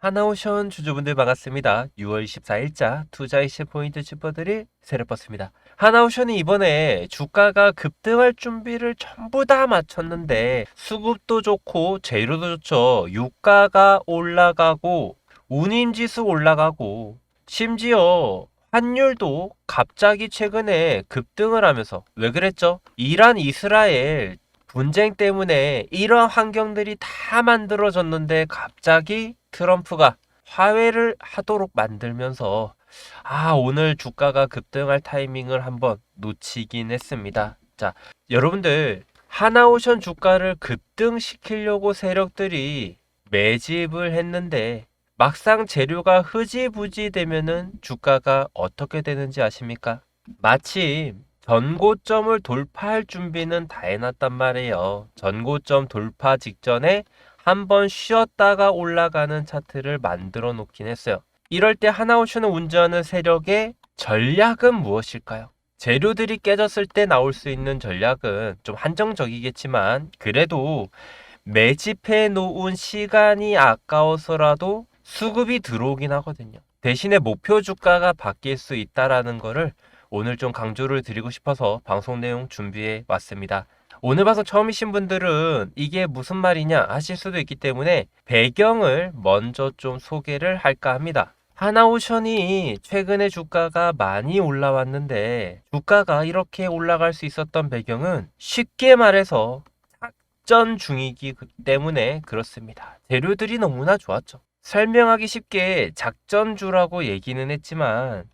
하나오션 주주분들 반갑습니다. 6월 24일자 투자 이슈 포인트 짚어드릴 세력버스입니다. 하나오션이 이번에 주가가 급등할 준비를 전부 다 마쳤는데 수급도 좋고 재료도 좋죠. 유가가 올라가고 운임지수 올라가고 심지어 환율도 갑자기 최근에 급등을 하면서 왜 그랬죠? 이란 이스라엘 분쟁 때문에 이런 환경들이 다 만들어졌는데 갑자기 트럼프가 화해를 하도록 만들면서 아, 오늘 주가가 급등할 타이밍을 한번 놓치긴 했습니다. 자, 여러분들 하나오션 주가를 급등시키려고 세력들이 매집을 했는데 막상 재료가 흐지부지 되면은 주가가 어떻게 되는지 아십니까? 마침 전고점을 돌파할 준비는 다 해놨단 말이에요. 전고점 돌파 직전에 한번 쉬었다가 올라가는 차트를 만들어 놓긴 했어요. 이럴 때 하나오션을 운전하는 세력의 전략은 무엇일까요? 재료들이 깨졌을 때 나올 수 있는 전략은 좀 한정적이겠지만 그래도 매집해 놓은 시간이 아까워서라도 수급이 들어오긴 하거든요. 대신에 목표 주가가 바뀔 수 있다라는 거를 오늘 좀 강조를 드리고 싶어서 방송 내용 준비해 왔습니다. 오늘 방송 처음이신 분들은 이게 무슨 말이냐 하실 수도 있기 때문에 배경을 먼저 좀 소개를 할까 합니다. 하나오션이 최근에 주가가 많이 올라왔는데 주가가 이렇게 올라갈 수 있었던 배경은 쉽게 말해서 작전 중이기 때문에 그렇습니다. 재료들이 너무나 좋았죠. 설명하기 쉽게 작전주라고 얘기는 했지만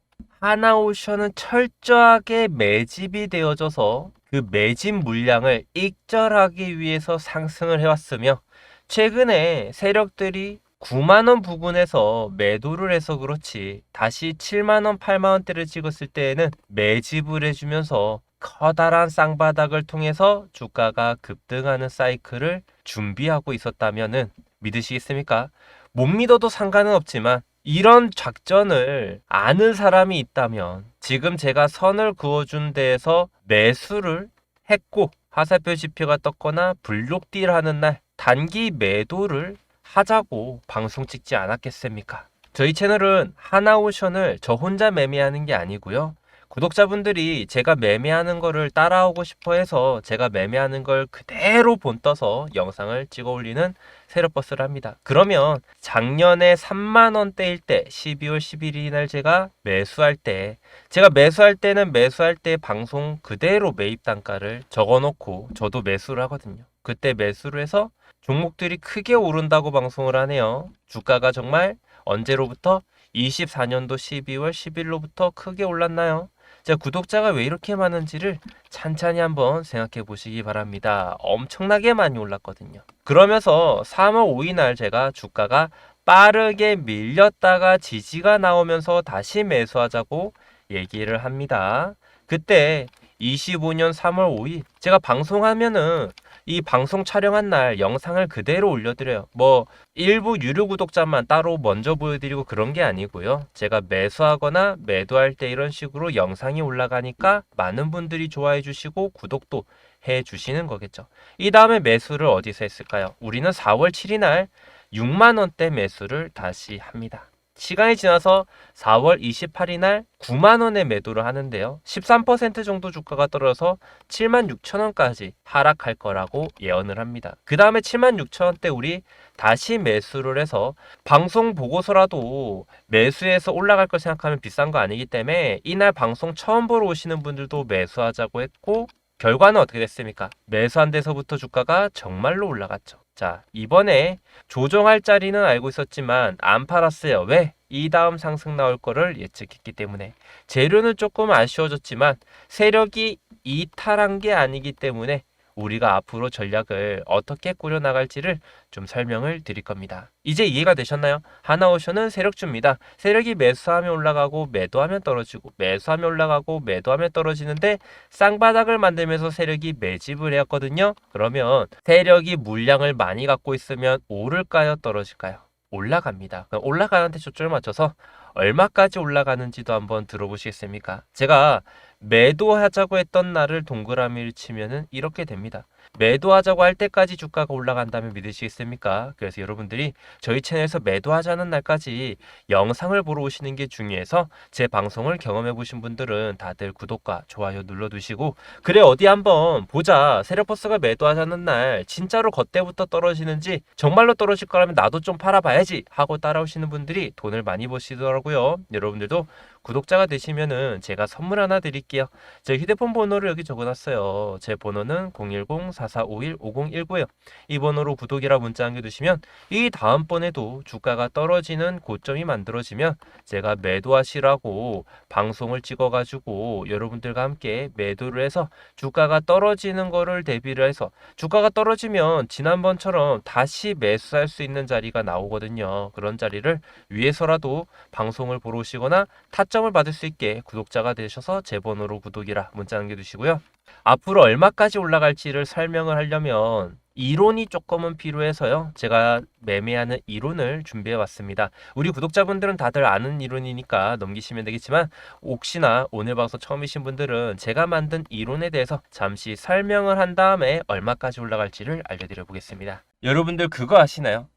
하나오션은 철저하게 매집이 되어져서 그 매집 물량을 익절하기 위해서 상승을 해왔으며 최근에 세력들이 9만원 부근에서 매도를 해서 그렇지 다시 7만원, 8만원대를 찍었을 때에는 매집을 해주면서 커다란 쌍바닥을 통해서 주가가 급등하는 사이클을 준비하고 있었다면은 믿으시겠습니까? 못 믿어도 상관은 없지만 이런 작전을 아는 사람이 있다면 지금 제가 선을 그어준 데에서 매수를 했고 화살표 지표가 떴거나 블록딜 하는 날 단기 매도를 하자고 방송 찍지 않았겠습니까? 저희 채널은 하나오션을 저 혼자 매매하는 게 아니고요. 구독자분들이 제가 매매하는 거를 따라오고 싶어 해서 제가 매매하는 걸 그대로 본떠서 영상을 찍어 올리는 세력버스를 합니다. 그러면 작년에 3만원대일 때 12월 11일 날 제가 매수할 때 제가 매수할 때는 매수할 때 방송 그대로 매입 단가를 적어 놓고 저도 매수를 하거든요. 그때 매수를 해서 종목들이 크게 오른다고 방송을 하네요. 주가가 정말 언제로부터 24년도 12월 10일로부터 크게 올랐나요? 자, 구독자가 왜 이렇게 많은지를 찬찬히 한번 생각해 보시기 바랍니다. 엄청나게 많이 올랐거든요. 그러면서 3월 5일 날 제가 주가가 빠르게 밀렸다가 지지가 나오면서 다시 매수하자고 얘기를 합니다. 그때 25년 3월 5일 제가 방송하면은 이 방송 촬영한 날 영상을 그대로 올려드려요. 뭐 일부 유료 구독자만 따로 먼저 보여드리고 그런 게 아니고요. 제가 매수하거나 매도할 때 이런 식으로 영상이 올라가니까 많은 분들이 좋아해 주시고 구독도 해 주시는 거겠죠. 이 다음에 매수를 어디서 했을까요? 우리는 4월 7일 날 6만 원대 매수를 다시 합니다. 시간이 지나서 4월 28일 날 9만 원에 매도를 하는데요. 13% 정도 주가가 떨어져서 7만 6천 원까지 하락할 거라고 예언을 합니다. 그 다음에 7만 6천 원대 우리 다시 매수를 해서 방송 보고서라도 매수해서 올라갈 걸 생각하면 비싼 거 아니기 때문에 이날 방송 처음 보러 오시는 분들도 매수하자고 했고 결과는 어떻게 됐습니까? 매수한 데서부터 주가가 정말로 올라갔죠. 자, 이번에 조정할 자리는 알고 있었지만 안 팔았어요. 왜? 이 다음 상승 나올 거를 예측했기 때문에 재료는 조금 아쉬워졌지만 세력이 이탈한 게 아니기 때문에 우리가 앞으로 전략을 어떻게 꾸려나갈지를 좀 설명을 드릴 겁니다. 이제 이해가 되셨나요? 하나오션은 세력주입니다. 세력이 매수하면 올라가고 매도하면 떨어지고 매수하면 올라가고 매도하면 떨어지는데 쌍바닥을 만들면서 세력이 매집을 해왔거든요. 그러면 세력이 물량을 많이 갖고 있으면 오를까요? 떨어질까요? 올라갑니다. 그럼 올라가는 데 초점을 맞춰서 얼마까지 올라가는지도 한번 들어보시겠습니까? 제가 매도하자고 했던 날을 동그라미를 치면은 이렇게 됩니다. 매도하자고 할 때까지 주가가 올라간다면 믿으시겠습니까? 그래서 여러분들이 저희 채널에서 매도하자는 날까지 영상을 보러 오시는 게 중요해서 제 방송을 경험해 보신 분들은 다들 구독과 좋아요 눌러 두시고 그래 어디 한번 보자 세력버스가 매도하자는 날 진짜로 겉때부터 떨어지는지 정말로 떨어질 거라면 나도 좀 팔아 봐야지 하고 따라오시는 분들이 돈을 많이 버시더라고요 여러분들도 구독자가 되시면은 제가 선물 하나 드릴게요. 제 휴대폰 번호를 여기 적어놨어요. 제 번호는 010-4451-5019예요. 이 번호로 구독이라 문자 남겨두시면 이 다음번에도 주가가 떨어지는 고점이 만들어지면 제가 매도하시라고 방송을 찍어가지고 여러분들과 함께 매도를 해서 주가가 떨어지는 거를 대비를 해서 주가가 떨어지면 지난번처럼 다시 매수할 수 있는 자리가 나오거든요. 그런 자리를 위해서라도 방송을 보러 오시거나 타 점을 받을 수 있게 구독자가 되셔서 제 번호로 구독이라 문자 남겨두시고요. 앞으로 얼마까지 올라갈지를 설명을 하려면 이론이 조금은 필요해서요. 제가 매매하는 이론을 준비해 왔습니다. 우리 구독자분들은 다들 아는 이론이니까 넘기시면 되겠지만 혹시나 오늘 방송 처음이신 분들은 제가 만든 이론에 대해서 잠시 설명을 한 다음에 얼마까지 올라갈지를 알려드려 보겠습니다. 여러분들 그거 아시나요?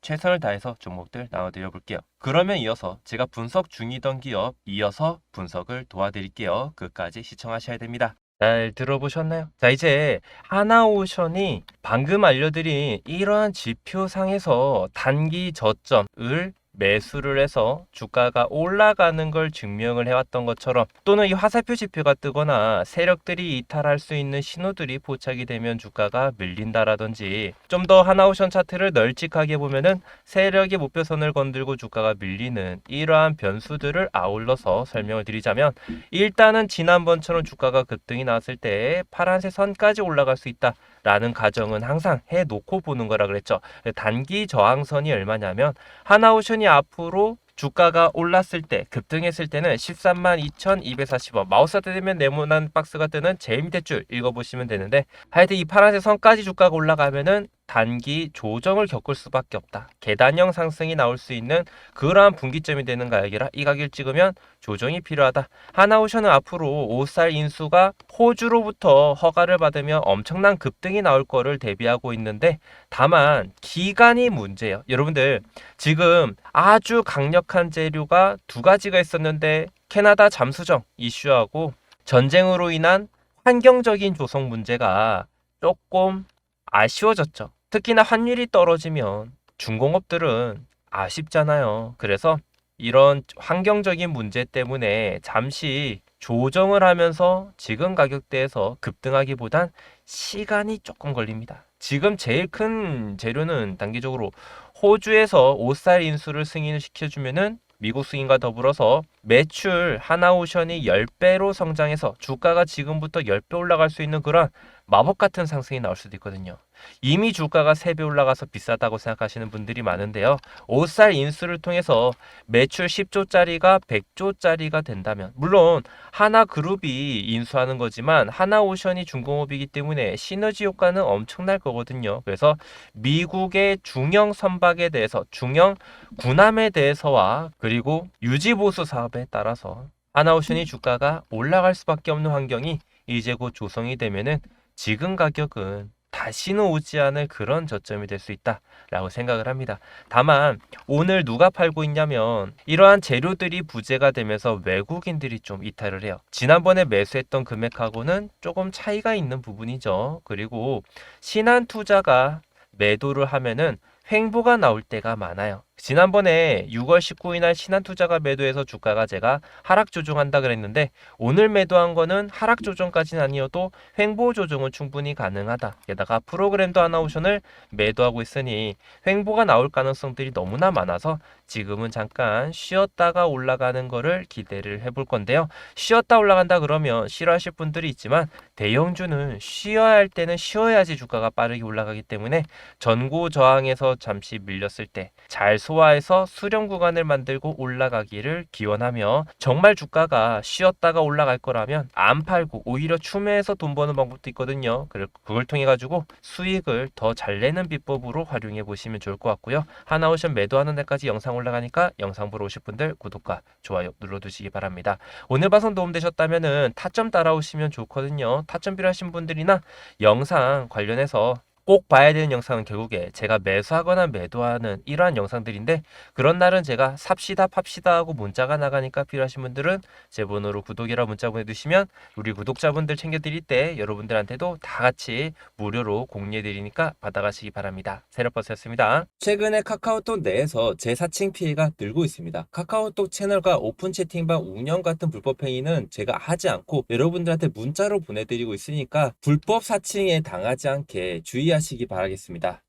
최선을 다해서 종목들 나눠드려 볼게요. 그러면 이어서 제가 분석 중이던 기업 이어서 분석을 도와드릴게요. 끝까지 시청하셔야 됩니다. 잘 들어보셨나요? 자, 이제 하나오션이 방금 알려드린 이러한 지표상에서 단기 저점을 매수를 해서 주가가 올라가는 걸 증명을 해왔던 것처럼 또는 이 화살표 지표가 뜨거나 세력들이 이탈할 수 있는 신호들이 포착이 되면 주가가 밀린다라든지 좀 더 하나오션 차트를 널찍하게 보면은 세력의 목표선을 건들고 주가가 밀리는 이러한 변수들을 아울러서 설명을 드리자면 일단은 지난번처럼 주가가 급등이 나왔을 때 파란색 선까지 올라갈 수 있다. 라는 가정은 항상 해 놓고 보는 거라 그랬죠. 단기 저항선이 얼마냐면 하나오션이 앞으로 주가가 올랐을 때 급등했을 때는 13만 2,240원 마우스 때 되면 네모난 박스가 뜨는 제일 밑에 줄 읽어보시면 되는데 하여튼 이 파란색 선까지 주가가 올라가면은 단기 조정을 겪을 수밖에 없다. 계단형 상승이 나올 수 있는 그러한 분기점이 되는 가격이라 이 가격을 찍으면 조정이 필요하다. 하나오션은 앞으로 옷살 인수가 호주로부터 허가를 받으면 엄청난 급등이 나올 거를 대비하고 있는데 다만 기간이 문제예요. 여러분들 지금 아주 강력한 재료가 두 가지가 있었는데 캐나다 잠수정 이슈하고 전쟁으로 인한 환경적인 조성 문제가 조금 아쉬워졌죠. 특히나 환율이 떨어지면 중공업들은 아쉽잖아요. 그래서 이런 환경적인 문제 때문에 잠시 조정을 하면서 지금 가격대에서 급등하기보단 시간이 조금 걸립니다. 지금 제일 큰 재료는 단기적으로 호주에서 옷살 인수를 승인을 시켜주면은 미국 승인과 더불어서 매출 하나오션이 10배로 성장해서 주가가 지금부터 10배 올라갈 수 있는 그런 마법 같은 상승이 나올 수도 있거든요. 이미 주가가 3배 올라가서 비싸다고 생각하시는 분들이 많은데요. 옷살 인수를 통해서 매출 10조짜리가 100조짜리가 된다면 물론 하나 그룹이 인수하는 거지만 하나 오션이 중공업이기 때문에 시너지 효과는 엄청날 거거든요. 그래서 미국의 중형 선박에 대해서 중형 군함에 대해서와 그리고 유지보수 사업에 따라서 하나오션이 주가가 올라갈 수밖에 없는 환경이 이제 곧 조성이 되면은 지금 가격은 다시는 오지 않을 그런 저점이 될 수 있다라고 생각을 합니다. 다만 오늘 누가 팔고 있냐면 이러한 재료들이 부재가 되면서 외국인들이 좀 이탈을 해요. 지난번에 매수했던 금액하고는 조금 차이가 있는 부분이죠. 그리고 신한 투자가 매도를 하면은 횡보가 나올 때가 많아요. 지난번에 6월 19일 날 신한투자가 매도해서 주가가 제가 하락 조정한다 그랬는데 오늘 매도한 거는 하락 조정까지는 아니어도 횡보 조정은 충분히 가능하다. 게다가 프로그램도 하나오션을 매도하고 있으니 횡보가 나올 가능성들이 너무나 많아서 지금은 잠깐 쉬었다가 올라가는 거를 기대를 해볼 건데요. 쉬었다 올라간다 그러면 싫어하실 분들이 있지만 대형주는 쉬어야 할 때는 쉬어야지 주가가 빠르게 올라가기 때문에 전고 저항에서 잠시 밀렸을 때잘 소화해서 수렴 구간을 만들고 올라가기를 기원하며 정말 주가가 쉬었다가 올라갈 거라면 안 팔고 오히려 추매해서 돈 버는 방법도 있거든요. 그걸 통해 가지고 수익을 더 잘 내는 비법으로 활용해 보시면 좋을 것 같고요. 하나오션 매도하는 날까지 영상 올라가니까 영상 보러 오실 분들 구독과 좋아요 눌러두시기 바랍니다. 오늘 방송 도움되셨다면은 타점 따라오시면 좋거든요. 타점 필요하신 분들이나 영상 관련해서 꼭 봐야 되는 영상은 결국에 제가 매수하거나 매도하는 이러한 영상들인데 그런 날은 제가 삽시다 팝시다 하고 문자가 나가니까 필요하신 분들은 제 번호로 구독이라 문자 보내주시면 우리 구독자분들 챙겨드릴 때 여러분들한테도 다 같이 무료로 공유해드리니까 받아가시기 바랍니다. 세력버스였습니다. 최근에 카카오톡 내에서 제 사칭 피해가 늘고 있습니다. 카카오톡 채널과 오픈 채팅방 운영 같은 불법 행위는 제가 하지 않고 여러분들한테 문자로 보내드리고 있으니까 불법 사칭에 당하지 않게 주의 하시기 바라겠습니다.